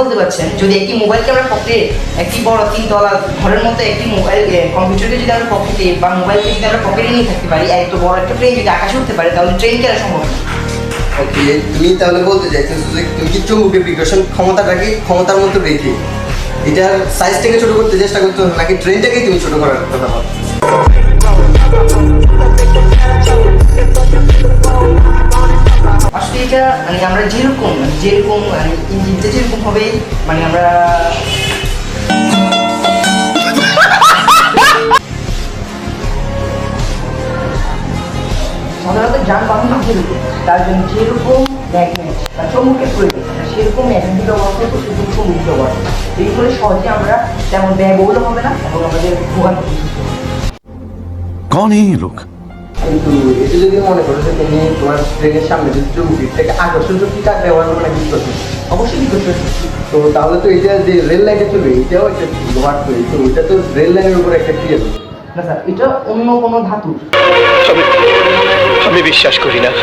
বলতে পারছেন? যদি একটি মোবাইলকে আমরা পকেটে একটি বড় তিনতলা ঘরের মতো একটি মোবাইল কম্পিউটারকে যদি আমরা পকেটে বা মোবাইলকে যদি আমরা পকেটে নিয়ে থাকতে পারি, এত বড় একটা ট্রেন যদি আকাশে উঠতে পারে, তাহলে ট্রেন কেনা সম্ভব। ওকে তুমি তাহলে বলতে চাইছো যে তুমি কি চুম্বকের বিকর্ষণ ক্ষমতাটাকে ক্ষমতার মধ্যে রেখে? এটার সাইজটাকে ছোট করতে চেষ্টা করছ নাকি ট্রেনটাকেই তুমি ছোট করার কথা ভাবছ? ইঞ্জিনটা মানে আমরা যেরকম যেরকম মানে ইঞ্জিনটা যেরকম হবে মানে আমরা সাধারণত যানবাহনের যেরকম, তার জন্য যেরকম ম্যাগনেট বা চমুকের প্রয়োজন সেরকম ম্যাগনেট অবস্থা তো সেরকম চমুক করে। এই করে সহজে আমরা তেমন ব্যয়বহুল হবে না, এবং আমাদের ভোগান্তি কন এই লোক কিন্তু এটা যদি মনে করো যে তুমি তোমার ট্রেনের সামনে যদি চুম্বকের থেকে আকর্ষণ শক্তি কাজ ব্যবহার করে নাকি করবে অবশ্যই করছে তো তাহলে তো এটা যে রেল লাইনে চলবে এটাও একটা লোহার তৈরি। তো এটা তো রেল লাইনের উপর একটা ক্রিয়া না স্যার এটা অন্য কোনো ধাতু। আমি বিশ্বাস করি না।